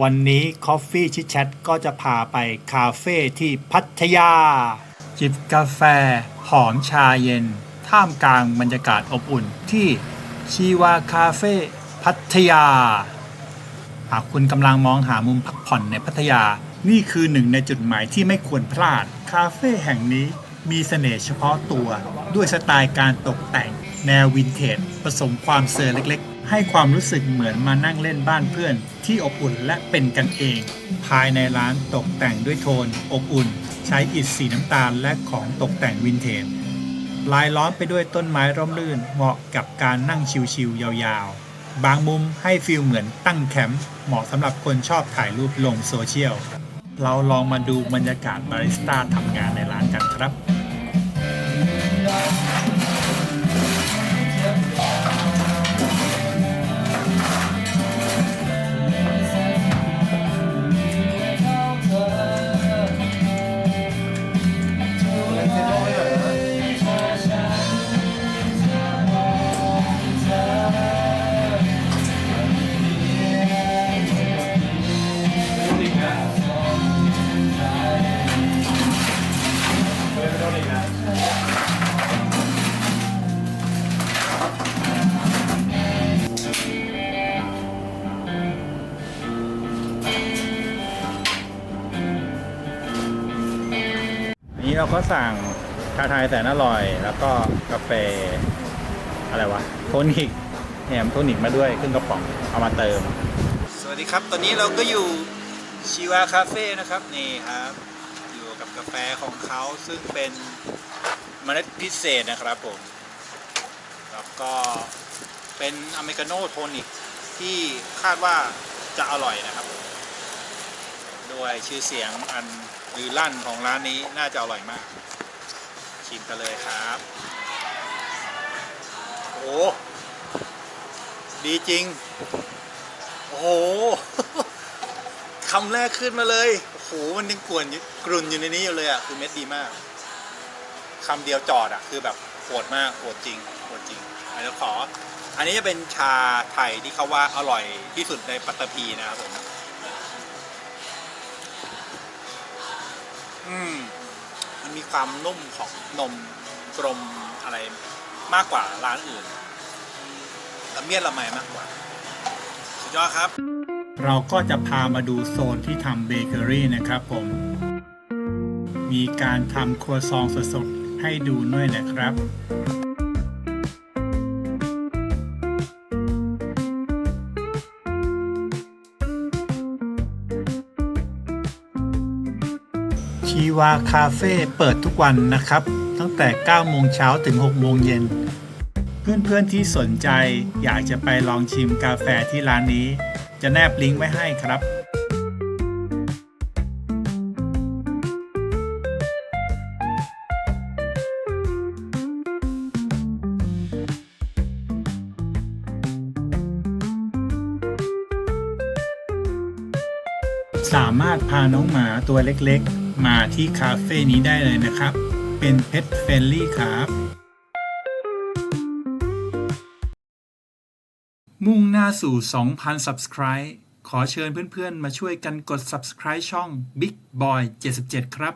วันนี้ Coffee Chit Chat ก็จะพาไปคาเฟ่ที่พัทยา จิบกาแฟ หอมชาเย็น ท่ามกลางบรรยากาศอบอุ่นที่ชีวาคาเฟ่พัทยา หากคุณกำลังมองหามุมพักผ่อนในพัทยา นี่คือหนึ่งในจุดหมายที่ไม่ควรพลาด คาเฟ่แห่งนี้มีเสน่ห์เฉพาะตัว ด้วยสไตล์การตกแต่ง แนววินเทจผสมความเซอร์เล็ก ให้ความรู้สึกเหมือนมานั่งเล่นบ้านเพื่อน ที่อบอุ่นและเป็นกันเอง ภายในร้านตกแต่งด้วยโทน อบอุ่น ใช้อิฐสีน้ำตาลและของตกแต่งวินเทจลายล้อมไปด้วยต้นไม้ร่มรื่นเหมาะกับการนั่งชิวๆยาวๆ บางมุมให้ฟีลเหมือนตั้งแคมป์เหมาะสำหรับคนชอบถ่ายรูปลงโซเชียล เราลองมาดูบรรยากาศบาริสต้าทำงานในร้านกันครับ นี้เราก็สั่งชาไทยแสนอร่อย แล้วก็กาแฟอะไรวะโทนิกแถมโทนิกมาด้วยครึ่งกระป๋องเอามาเติม สวัสดีครับ ตอนนี้เราก็อยู่ชิวาคาเฟ่นะครับนี่ครับ อยู่กับกาแฟของเขาซึ่งเป็นเมล็ดพิเศษนะครับผม แล้วก็เป็นอเมริกาโน่โทนิกที่คาดว่าจะอร่อยนะครับ ด้วยชื่อเสียงอันลือลั่นของร้านนี้น่าจะอร่อยมาก ชิมกันเลยครับ โอ้ดีจริง โอ้โหคำแรกขึ้นมาเลยโอ้โหมันยังกวนกรุ่นอยู่ในนี้อยู่เลยอะคือเม็ดดีมากคำเดียวจอดอะคือแบบโหดมากโหดจริงโหดจริงอันนี้ขอ อันนี้จะเป็นชาไทยที่เขาว่าอร่อยที่สุดในปัตตภีนะครับผม อืมมันมีความนุ่มของนมกลมอะไรมากกว่าร้านอื่นละเมียดละไมมากกว่า สุดยอดครับ เราก็จะพามาดูโซนที่ทำเบเกอรี่นะครับผม มีการทำครัวซองสดๆให้ดูด้วยนะครับ ชีวาคาเฟ่เปิดทุกวันนะครับ ตั้งแต่ 9 โมงเช้าถึง 6 โมงเย็น เพื่อนๆที่สนใจอยากจะไปลองชิมกาแฟที่ร้านนี้ จะแนบลิงก์ไว้ให้ครับ สามารถพาน้องหมาตัวเล็กๆ มาที่คาเฟ่นี้ได้เลยนะครับ เป็นเพ t เฟ n ลี่ครับ มุ่งหน้าสู่ 2,000 Subscribe ขอเชิญเพื่อนๆ มาช่วยกันกด Subscribe ช่อง Big Boy 77 ครับ